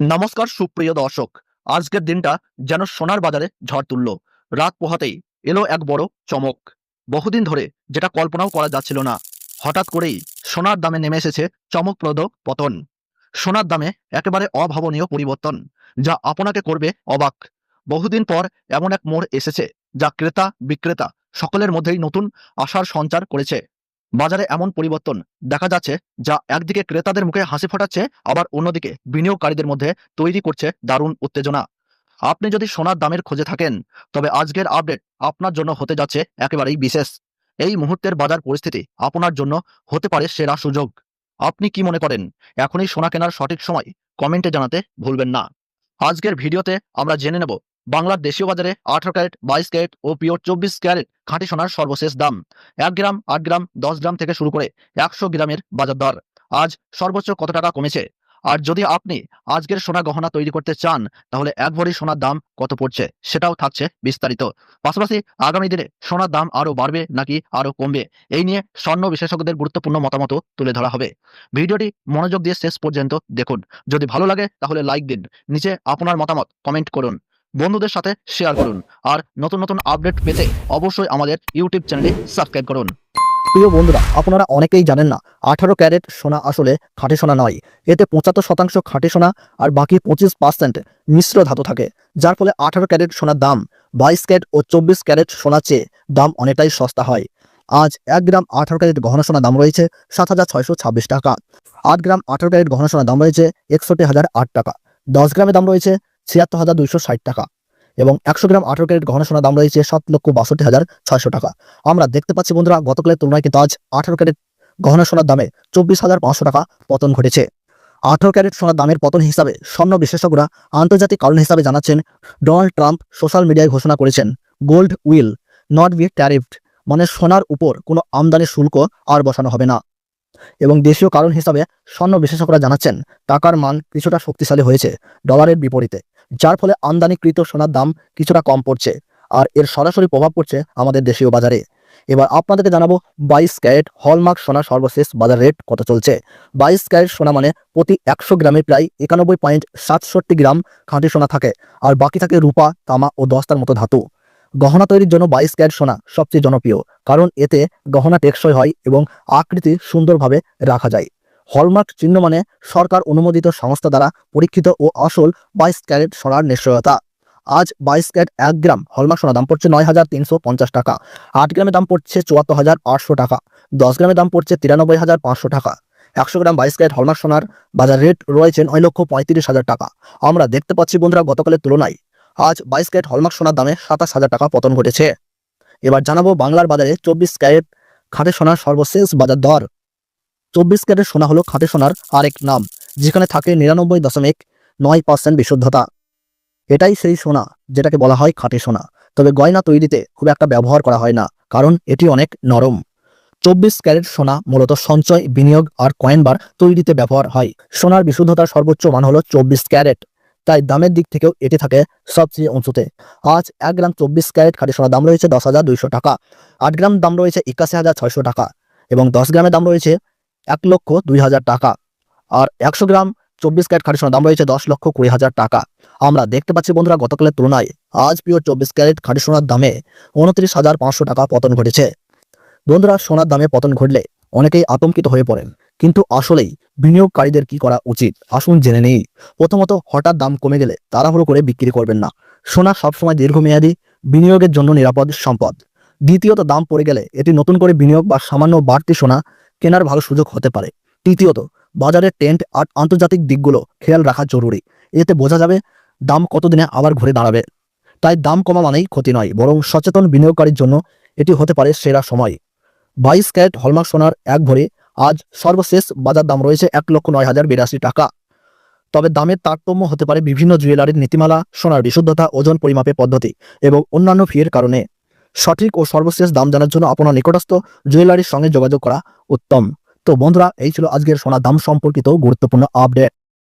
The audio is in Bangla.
নমস্কার, সুপ্রিয় দর্শক। আজকের দিনটা যেন সোনার বাজারে ঝড় তুলল। রাত পোহাতেই এলো এক বড় চমক। বহুদিন ধরে যেটা কল্পনাও করা যাচ্ছিল না। হঠাৎ করেই সোনার দামে নেমে এসেছে চমকপ্রদ পতন। সোনার দামে একেবারে অভাবনীয় পরিবর্তন, যা আপনাকে করবে অবাক। বহুদিন পর এমন এক মোড় এসেছে, যা ক্রেতা বিক্রেতা সকলের মধ্যেই নতুন আশার সঞ্চার করেছে। বাজারে এমন পরিবর্তন দেখা যাচ্ছে যা একদিকে ক্রেতাদের মুখে হাসি ফোটাচ্ছে, আবার অন্যদিকে বিনিয়োগকারীদের মধ্যে তৈরি করছে দারুণ উত্তেজনা। আপনি যদি সোনার দামের খোঁজে থাকেন, তবে আজকের আপডেট আপনার জন্য হতে যাচ্ছে একেবারেই বিশেষ। এই মুহূর্তের বাজার পরিস্থিতি আপনার জন্য হতে পারে সেরা সুযোগ। আপনি কি মনে করেন? এখনই সোনা কেনার সঠিক সময়? কমেন্টে জানাতে ভুলবেন না। আজকের ভিডিওতে আমরা জেনে নেব বাংলার দেশীয় বাজারে আঠারো ক্যারেট, বাইশ ক্যারেট ও পিওর চব্বিশ ক্যারেট খাঁটি সোনার সর্বশেষ দাম। এক গ্রাম, আট গ্রাম, দশ গ্রাম থেকে শুরু করে একশো গ্রামের বাজার দর। আজ সর্বোচ্চ কত টাকা কমেছে? আর যদি আপনি আজকের সোনা গহনা তৈরি করতে চান, তাহলে এক ভরি সোনার দাম কত পড়ছে সেটাও থাকছে বিস্তারিত। পাশাপাশি আগামী দিনে সোনার দাম আরও বাড়বে নাকি আরও কমবে, এই নিয়ে স্বর্ণ বিশেষজ্ঞদের গুরুত্বপূর্ণ মতামত তুলে ধরা হবে। ভিডিওটি মনোযোগ দিয়ে শেষ পর্যন্ত দেখুন। যদি ভালো লাগে, তাহলে লাইক দিন। নিচে আপনার মতামত কমেন্ট করুন। বন্ধুদের সাথে শেয়ার করুন। আর নতুন নতুন আপডেট পেতে অবশ্যই আমাদের ইউটিউব চ্যানেলটি সাবস্ক্রাইব করুন। প্রিয় বন্ধুরা, আপনারা অনেকেই জানেন না, আঠারো ক্যারেট সোনা আসলে খাঁটি সোনা নয়। এতে পঁচাত্তর শতাংশ খাঁটি সোনা আর বাকি পঁচিশ পার্সেন্ট মিশ্র ধাতু থাকে, যার ফলে আঠারো ক্যারেট সোনার দাম, বাইশ ক্যারেট ও চব্বিশ ক্যারেট সোনার চেয়ে দাম অনেকটাই সস্তা হয়। আজ এক গ্রাম আঠারো ক্যারেট গহনা সোনার দাম রয়েছে সাত হাজার ছয়শো ছাব্বিশ টাকা। আট গ্রাম আঠারো ক্যারেট গহনা সোনার দাম রয়েছে একষট্টি হাজার আট টাকা। দশ গ্রামের দাম রয়েছে ছিয়াত্তর হাজার দুইশো ষাট টাকা এবং একশো গ্রাম আঠারো ক্যারেট গহনা সোনার দাম রয়েছে সাত লক্ষ বাষট্টি হাজার ছয়শো টাকা। আমরা দেখতে পাচ্ছি বন্ধুরা, গতকালের তুলনায় কিন্তু আজ আঠারো ক্যারেট গহনা সোনার দামে চব্বিশ হাজার পাঁচশো টাকা পতন ঘটেছে। আঠারো ক্যারেট সোনার দামের পতন হিসাবে স্বর্ণ বিশেষজ্ঞরা আন্তর্জাতিক কারণ হিসাবে জানাচ্ছেন, ডোনাল্ড ট্রাম্প সোশ্যাল মিডিয়ায় ঘোষণা করেছেন, gold will not be tariffed মানে সোনার উপর কোনো আমদানি শুল্ক আর বসানো হবে না। এবং দেশীয় কারণ হিসাবে স্বর্ণ বিশেষজ্ঞরা জানাচ্ছেন, টাকার মান কিছুটা শক্তিশালী হয়েছে, ডলারের বিপরীতে। যার ফলে আমদানিকৃত সোনার দাম কিছুটা কম পড়ছে আর এর সরাসরি প্রভাব পড়ছে আমাদের দেশীয় বাজারে। এবার আপনাদেরকে জানাব বাইশ ক্যারেট হলমার্ক সোনা সর্বশেষ বাজার রেট কত চলছে। বাইশ ক্যারেট সোনা মানে প্রতি একশো গ্রামে প্রায় একানব্বই পয়েন্ট সাতষট্টি গ্রাম খাঁটি সোনা থাকে আর বাকি থাকে রূপা, তামা ও দস্তার মতো ধাতু। গহনা তৈরির জন্য বাইশ ক্যারেট সোনা সবচেয়ে জনপ্রিয়, কারণ এতে গহনা টেকসই হয় এবং আকৃতি সুন্দরভাবে রাখা যায়। হলমার্ক চিহ্ন মানে সরকার অনুমোদিত সংস্থা দ্বারা পরীক্ষিত ও আসল বাইশ ক্যারেট সোনার নিশ্চয়তা। আজ বাইশ ক্যারেট এক গ্রাম, হলমার্ক সোনার দাম পড়ছে নয় হাজার তিনশো পঞ্চাশ টাকা। আট গ্রামের দাম পড়ছে চুয়াত্তর হাজার টাকা। দশ গ্রামের দাম পড়ছে তিরানব্বই হাজার পাঁচশো টাকা। একশো গ্রাম বাইশ ক্যারেট হলমার্ক সোনার বাজার রেট রয়েছে নয় লক্ষ পঁয়ত্রিশ হাজার টাকা। আমরা দেখতে পাচ্ছি বন্ধুরা গতকালের তুলনায় আজ বাইশ ক্যারেট হলমার্ক সোনার দামে সাতাশ হাজার টাকা পতন ঘটেছে। এবার জানাব বাংলার বাজারে চব্বিশ ক্যারেট খাটে সোনার সর্বশেষ বাজার দর। চব্বিশ ক্যারেট সোনা হলো খাঁটে সোনার আরেক নাম, যেখানে থাকে নিরানব্বই দশমিক নয় পার্সেন্ট বিশুদ্ধতা। এটাই সেই সোনা, যেটাকে বলা হয় খাঁটি সোনা। তবে গয়না তৈরিতে খুব একটা ব্যবহার করা হয় না, কারণ এটি অনেক নরম। চব্বিশ ক্যারেট সোনা মূলত সঞ্চয়, বিনিয়োগ আর কয়েন বার তৈরিতে ব্যবহার হয়। সোনার বিশুদ্ধতার সর্বোচ্চ মান হলো চব্বিশ ক্যারেট। তাই দামের দিক থেকেও এটি থাকে সবচেয়ে উঁচুতে। আজ এক গ্রাম চব্বিশ ক্যারেট খাঁটি সোনার দাম রয়েছে দশ হাজার টাকা। আট গ্রাম দাম রয়েছে একাশি হাজার ছয়শো টাকা এবং দশ গ্রামের দাম রয়েছে এক লক্ষ দুই হাজার টাকা। আর একশো গ্রাম চব্বিশ ক্যারেট খাঁটি সোনার দাম রয়েছে দশ লক্ষ কুড়ি হাজার টাকা। আমরা দেখতে পাচ্ছি বন্ধুরা, গতকালের তুলনায় আজ পিওর চব্বিশ ক্যারেট খাঁটি সোনার দামে উনত্রিশ হাজার পাঁচশো টাকা পতন ঘটেছে। বন্ধুরা, সোনার দামে পতন ঘটলে অনেকেই আতঙ্কিত হয়ে পড়েন। কিন্তু আসলেই বিনিয়োগকারীদের কি করা উচিত, আসুন জেনে নেই। প্রথমত, হঠাৎ দাম কমে গেলে তাড়াহুড়ো করে বিক্রি করবেন না। সোনা সবসময় দীর্ঘমেয়াদী, বিনিয়োগের জন্য নিরাপদ সম্পদ। দ্বিতীয়ত, দাম পড়ে গেলে এটি নতুন করে বিনিয়োগ বা সামান্য বাড়তি সোনা কেনার ভালো সুযোগ হতে পারে। তৃতীয়ত বাজারের টেন্ট আর আন্তর্জাতিক দিকগুলো খেয়াল রাখা জরুরি। এতে বোঝা যাবে দাম কতদিনে আবার ঘুরে দাঁড়াবে। তাই দাম কমা মানেই ক্ষতি নয়, বরং সচেতন বিনিয়োগকারীর জন্য এটি হতে পারে সেরা সময়। বাইশ ক্যারেট হলমার্ক সোনার এক ভরি, আজ সর্বশেষ বাজার দাম রয়েছে এক লক্ষ নয় হাজার বিরাশি টাকা। তবে দামের তারতম্য হতে পারে বিভিন্ন জুয়েলারির নীতিমালা, সোনার বিশুদ্ধতা, ওজন পরিমাপের পদ্ধতি এবং অন্যান্য ফিয়ের কারণে। সঠিক ও সর্বশেষ দাম জানার জন্য আপনার নিকটস্থ জুয়েলারির সঙ্গে যোগাযোগ করা উত্তম। তো বন্ধুরা, এই ছিল আজকের সোনার দাম সম্পর্কিত গুরুত্বপূর্ণ আপডেট